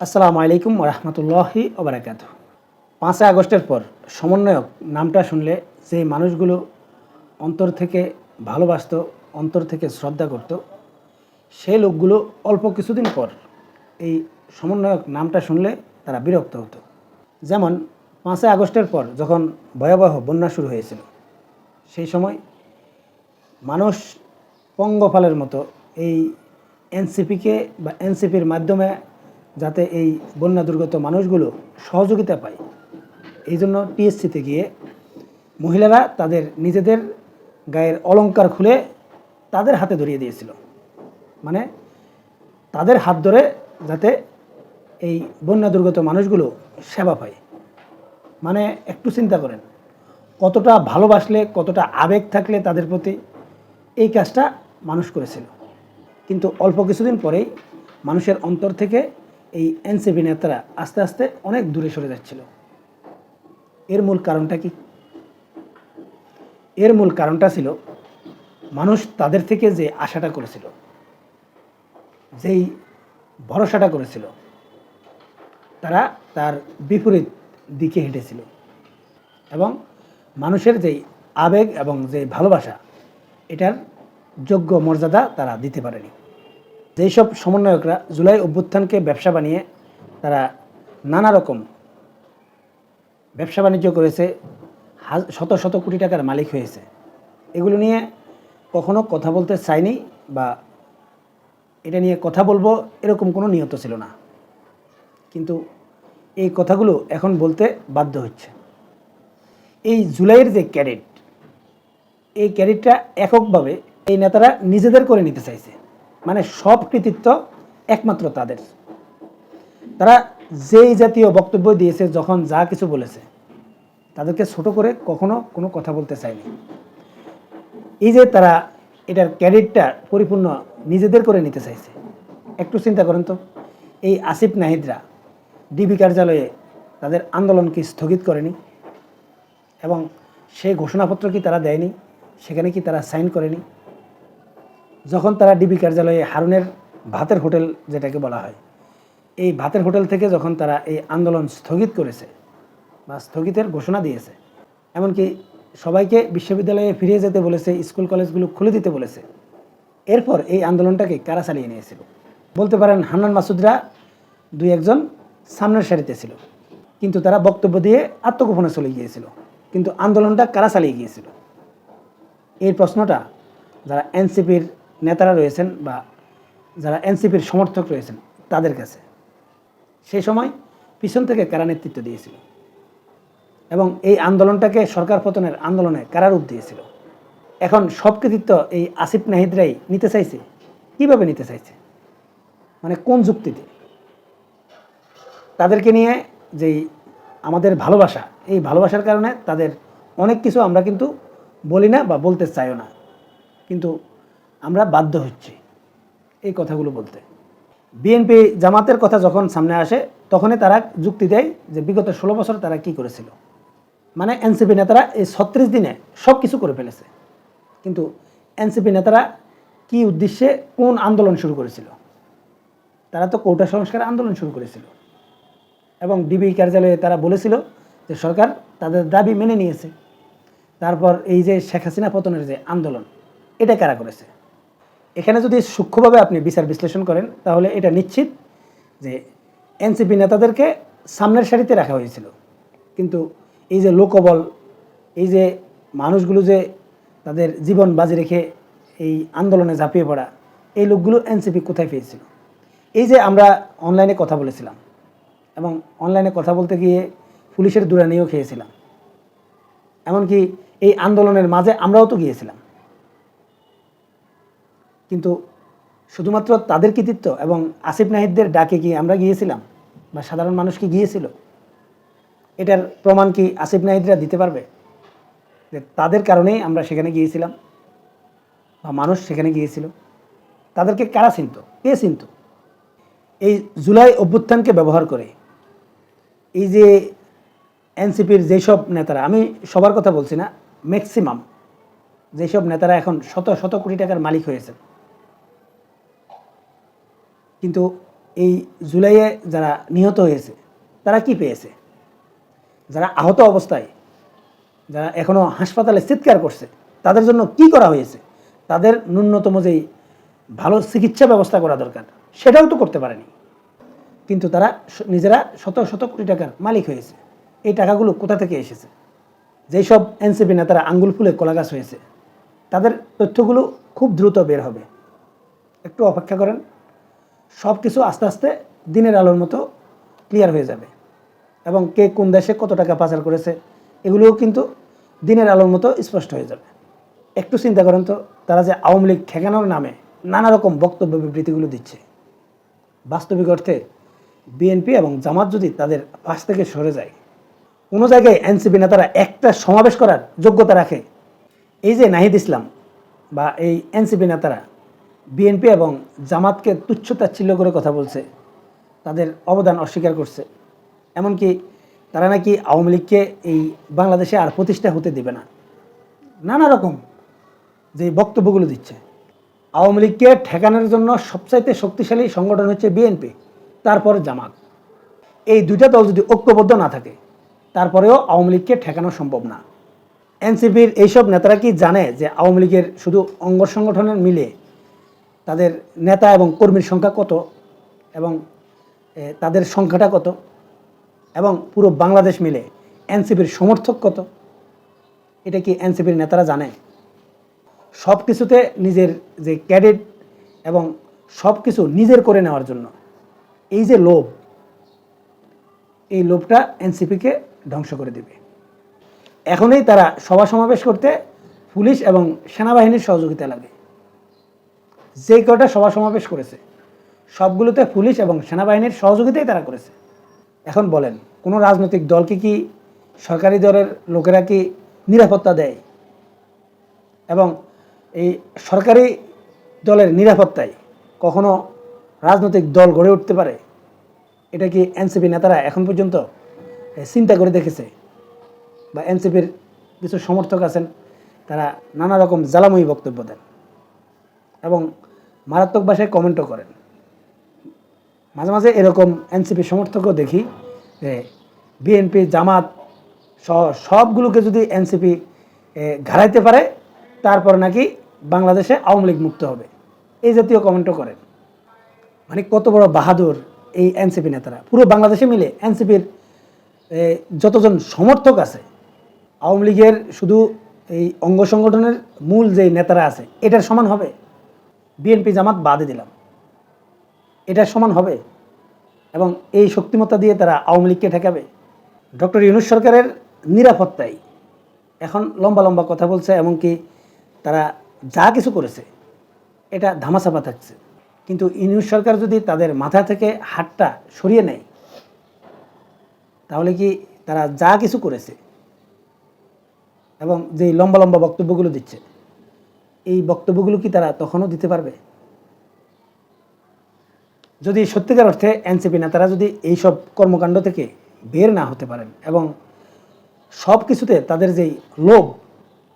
আসসালামু আলাইকুম রহমতুল্লাহি ওবরাকাত পাঁচই আগস্টের পর সমন্বয়ক নামটা শুনলে যে মানুষগুলো অন্তর থেকে ভালোবাসত, অন্তর থেকে শ্রদ্ধা করত সেই লোকগুলো অল্প কিছুদিন পর এই সমন্বয়ক নামটা শুনলে তারা বিরক্ত হতো। যেমন পাঁচই আগস্টের পর যখন ভয়াবহ বন্যা শুরু হয়েছিল, সেই সময় মানুষ পঙ্গপালের মতো এই এনসিপিকে বা এনসিপির মাধ্যমে যাতে এই বন্যা দুর্গত মানুষগুলো সহযোগিতা পায়। এই জন্য টিএসসিতে গিয়ে মহিলারা তাদের নিজেদের গায়ের অলংকার খুলে তাদের হাতে ধরিয়ে দিয়েছিল। মানে তাদের হাত ধরে যাতে এই বন্যা দুর্গত মানুষগুলো সেবা পায়। মানে একটু চিন্তা করেন, কতটা ভালোবাসলে, কতটা আবেগ থাকলে তাদের প্রতি এই কাজটা মানুষ করেছিল। কিন্তু অল্প কিছুদিন পরেই মানুষের অন্তর থেকে এই এনসিপি নেতারা আস্তে আস্তে অনেক দূরে সরে যাচ্ছিল। এর মূল কারণটা কি? এর মূল কারণটা ছিল, মানুষ তাদের থেকে যে আশাটা করেছিল, যেই ভরসাটা করেছিল, তারা তার বিপরীত দিকে হেঁটেছিল এবং মানুষের যেই আবেগ এবং যে ভালোবাসা, এটার যোগ্য মর্যাদা তারা দিতে পারেনি। যেই সব সমন্বয়করা জুলাই অভ্যুত্থানকে ব্যবসা বানিয়ে তারা নানা রকম ব্যবসা বাণিজ্য করেছে শত শত কোটি টাকার মালিক হয়েছে। এগুলো নিয়ে কখনো কথা বলতে চাইনি বা এটা নিয়ে কথা বলব এরকম কোনো নিয়ত ছিল না। কিন্তু এই কথাগুলো এখন বলতে বাধ্য হচ্ছে। এই জুলাইয়ের যে ক্যাডেট, এই ক্যাডেটটা এককভাবে এই নেতারা নিজেদের করে নিতে চাইছে। মানে সব কৃতিত্ব একমাত্র তাদের। তারা যেই জাতীয় বক্তব্য দিয়েছে, যখন যা কিছু বলেছে, তাদেরকে ছোট করে কখনো কোনো কথা বলতে চায়নি। এই যে তারা এটার ক্যাডেটটা পরিপূর্ণ নিজেদের করে নিতে চাইছে, একটু চিন্তা করেন তো, এই আসিফ নাহিদরা ডিবি কার্যালয়ে তাদের আন্দোলন কি স্থগিত করেনি এবং সেই ঘোষণাপত্র কি তারা দেয়নি, সেখানে কি তারা সাইন করেনি? যখন তারা ডিবি কার্যালয়ে হারুনের ভাতের হোটেল যেটাকে বলা হয়, এই ভাতের হোটেল থেকে যখন তারা এই আন্দোলন স্থগিত করেছে বা স্থগিতের ঘোষণা দিয়েছে, এমনকি সবাইকে বিশ্ববিদ্যালয়ে ফিরিয়ে যেতে বলেছে, স্কুল কলেজগুলো খুলে দিতে বলেছে, এরপর এই আন্দোলনটাকে কারা চালিয়ে নিয়েছিল? বলতে পারেন হান্নান মাসুদরা দুই একজন সামনের সারিতে ছিল, কিন্তু তারা বক্তব্য দিয়ে আত্মগোপনে চলে গিয়েছিল, কিন্তু আন্দোলনটা কারা চালিয়ে গিয়েছিল? এই প্রশ্নটা যারা এনসিপির নেতারা রয়েছেন বা যারা এনসিপির সমর্থক রয়েছেন তাদের কাছে। সেই সময় পিছন থেকে কারা নেতৃত্ব দিয়েছিল? এবং এই আন্দোলনটাকে সরকার পতনের আন্দোলনে কারা রূপ দিয়েছিল? এখন সব কৃতিত্ব এই আসিফ নাহিদরাই নিতে চাইছে? কীভাবে নিতে চাইছে? মানে কোন যুক্তিতে? তাদেরকে নিয়ে যেই আমাদের ভালোবাসা, এই ভালোবাসার কারণে তাদের অনেক কিছু আমরা কিন্তু বলি না বা বলতে চাইও না। কিন্তু আমরা বাধ্য হচ্ছি এই কথাগুলো বলতে। বিএনপি জামাতের কথা যখন সামনে আসে, তখনই তারা যুক্তি দেয় যে বিগত ষোলো বছর তারা কি করেছিল। মানে এনসিপি নেতারা এই ছত্রিশ দিনে সব কিছু করে ফেলেছে। কিন্তু এনসিপি নেতারা কি উদ্দেশ্যে কোন আন্দোলন শুরু করেছিল? তারা তো কৌটা সংস্কার আন্দোলন শুরু করেছিল। এবং ডিবি কার্যালয়ে তারা বলেছিল যে সরকার তাদের দাবি মেনে নিয়েছে। তারপর এই যে শেখ হাসিনা পতনের যে আন্দোলন, এটা কারা করেছে? এখানে যদি সূক্ষ্মভাবে আপনি বিচার বিশ্লেষণ করেন, তাহলে এটা নিশ্চিত যে এনসিপি নেতাদেরকে সামনের সারিতে রাখা হয়েছিল। কিন্তু এই যে লোকবল, এই যে মানুষগুলো যে তাদের জীবন বাজি রেখে এই আন্দোলনে ঝাঁপিয়ে পড়া, এই লোকগুলো এনসিপি কোথায় পেয়েছিল? এই যে আমরা অনলাইনে কথা বলেছিলাম এবং অনলাইনে কথা বলতে গিয়ে পুলিশের দূরানিও খেয়েছিলাম। এমনকি এই আন্দোলনের মাঝে আমরাও তো গিয়েছিলাম। কিন্তু শুধুমাত্র তাদের কৃতিত্ব এবং আসিফ নাহিদদের ডাকে কি আমরা গিয়েছিলাম? বা সাধারণ মানুষ কি গিয়েছিল? এটার প্রমাণ কি আসিফ নাহিদরা দিতে পারবে? যে তাদের কারণেই আমরা সেখানে গিয়েছিলাম বা মানুষ সেখানে গিয়েছিল। তাদেরকে কারা চিনত? কে চিনত? এই জুলাই অভ্যুত্থানকে ব্যবহার করে এই যে এনসিপির যেসব নেতারা, আমি সবার কথা বলছি না, ম্যাক্সিমাম যেসব নেতারা এখন শত শত কোটি টাকার মালিক হয়েছে কিন্তু এই জুলাইয়ে যারা নিহত হয়েছে, তারা কি পেয়েছে? যারা আহত অবস্থায়, যারা এখনও হাসপাতালে চিৎকার করছে, তাদের জন্য কি করা হয়েছে? তাদের ন্যূনতম যেই ভালো চিকিৎসা ব্যবস্থা করা দরকার, সেটাও তো করতে পারেনি। কিন্তু তারা নিজেরা শত শত কোটি টাকার মালিক হয়েছে। এই টাকাগুলো কোথা থেকে এসেছে? যেই সব এনসিপি নেতারা আঙ্গুল ফুলে কলাগাছ হয়েছে, তাদের তথ্যগুলো খুব দ্রুত বের হবে। একটু অপেক্ষা করেন। সব কিছু আস্তে আস্তে দিনের আলোর মতো ক্লিয়ার হয়ে যাবে। এবং কে কোন দেশে কত টাকা পাচার করেছে, এগুলোও কিন্তু দিনের আলোর মতো স্পষ্ট হয়ে যাবে। একটু চিন্তা করেন তো, তারা যে আওয়ামী লীগ ঠেকানোর নামে নানা রকম বক্তব্য বিবৃতিগুলো দিচ্ছে। বাস্তবিক অর্থে বিএনপি এবং জামাত যদি তাদের পাশ থেকে সরে যায়, কোনো জায়গায় এনসিপি নেতারা একটা সমাবেশ করার যোগ্যতা রাখে, এই যে নাহিদ ইসলাম বা এই এনসিপি নেতারা বিএনপি এবং জামাতকে তুচ্ছ তাচ্ছিল্য করে কথা বলছে। তাদের অবদান অস্বীকার করছে। এমনকি তারা নাকি আওয়ামী লীগকে এই বাংলাদেশে আর প্রতিষ্ঠা হতে দেবে না। নানা রকম যে বক্তব্যগুলো দিচ্ছে। আওয়ামী লীগকে ঠেকানোর জন্য সবচাইতে শক্তিশালী সংগঠন হচ্ছে বিএনপি তারপর জামাত। এই দুইটা দল যদি ঐক্যবদ্ধ না থাকে, তারপরেও আওয়ামী লীগকে ঠেকানো সম্ভব না। এনসিপির এইসব নেতারা কি জানে যে আওয়ামী লীগের শুধু অঙ্গ সংগঠনের মিলে তাদের নেতা এবং কর্মীর সংখ্যা কত? এবং তাদের সংখ্যাটা কত? এবং পুরো বাংলাদেশ মিলে এনসিপির সমর্থক কত? এটা কি এনসিপির নেতারা জানে? সব কিছুতে নিজের যে ক্যাডেট এবং সব কিছু নিজের করে নেওয়ার জন্য এই যে লোভ, এই লোভটা এনসিপিকে ধ্বংস করে দেবে। এখনই তারা সভা সমাবেশ করতে পুলিশ এবং সেনাবাহিনীর সহযোগিতা লাগে। যে কটা সভা সমাবেশ করেছে, সবগুলোতে পুলিশ এবং সেনাবাহিনীর সহযোগিতাই তারা করেছে। এখন বলেন, কোনো রাজনৈতিক দলকে কি সরকারি দলের লোকেরা কি নিরাপত্তা দেয়? এবং এই সরকারি দলের নিরাপত্তায় কখনো রাজনৈতিক দল গড়ে উঠতে পারে? এটা কি এনসিপি নেতারা এখন পর্যন্ত চিন্তা করে দেখেছে? বা এনসিপির কিছু সমর্থক আছেন, তারা নানা রকম জ্বালাময়ী বক্তব্য দেন। এবং মারাত্মক ভাষায় কমেন্টও করেন। মাঝে মাঝে এরকম এনসিপি সমর্থকও দেখি যে বিএনপি জামাত সহ সবগুলোকে যদি এনসিপি ঘাড়াইতে পারে, তারপর নাকি বাংলাদেশে আওয়ামী লীগ মুক্ত হবে। এই জাতীয় কমেন্টও করেন। মানে কত বড় বাহাদুর এই এনসিপি নেতারা। পুরো বাংলাদেশে মিলে এনসিপির যতজন সমর্থক আছে, আওয়ামী লীগের শুধু এই অঙ্গ সংগঠনের মূল যে নেতারা আছে, এটার সমান হবে? বিএনপি জামাত বাদে দিলাম। এটা সমান হবে? এবং এই শক্তিমত্তা দিয়ে তারা আওয়ামী লীগকে ঠেকাবে? ডক্টর ইউনুস সরকারের নিরাপত্তাই এখন লম্বা লম্বা কথা বলছে, এমনকি তারা যা কিছু করেছে, এটা ধামাচাপা থাকছে। কিন্তু ইউনুস সরকার যদি তাদের মাথা থেকে হাতটা সরিয়ে নেয়, তাহলে কি তারা যা কিছু করেছে এবং যেই লম্বা লম্বা বক্তব্যগুলো দিচ্ছে এই বক্তব্যগুলো কি তারা তখনও দিতে পারবে? যদি সত্যিকার অর্থে এনসিপি নেতারা যদি এইসব কর্মকাণ্ড থেকে বের না হতে পারেন এবং সব কিছুতে তাদের যেই লোভ,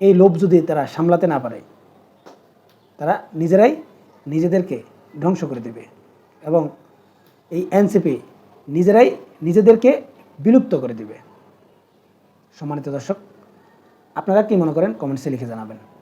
এই লোভ যদি তারা সামলাতে না পারে, তারা নিজেরাই নিজেদেরকে ধ্বংস করে দেবে এবং এই এনসিপি নিজেরাই নিজেদেরকে বিলুপ্ত করে দিবে। সম্মানিত দর্শক, আপনারা কি মনে করেন? কমেন্টসে লিখে জানাবেন।